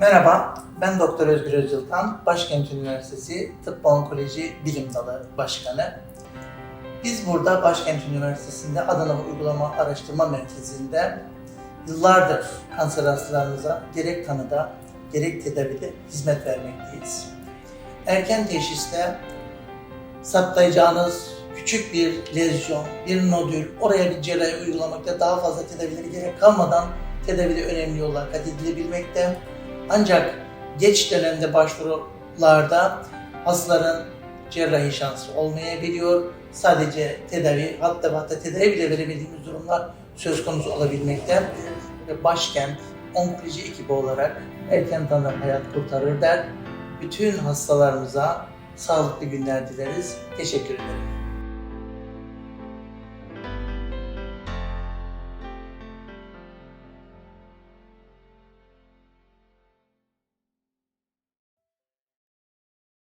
Merhaba, ben Doktor Özgür Özıltan, Başkent Üniversitesi Tıp Onkoloji Bilim Dalı Başkanı. Biz burada Başkent Üniversitesi'nde Adana Uygulama Araştırma Merkezi'nde yıllardır kanser hastalarımıza gerek tanıda gerek tedavide hizmet vermekteyiz. Erken teşhiste saptayacağınız küçük bir lezyon, bir nodül, oraya bir cerrahi uygulamakta daha fazla tedavileri gerek kalmadan tedavide önemli yollar kat edilebilmekte. Ancak geç dönemde başvurularda hastaların cerrahi şansı olmayabiliyor. Sadece tedavi, hatta hatta tedavi bile verebildiğimiz durumlar söz konusu olabilmekte. Ve başkent onkoloji ekibi olarak erken tanı hayat kurtarır der. Bütün hastalarımıza sağlıklı günler dileriz. Teşekkür ederim.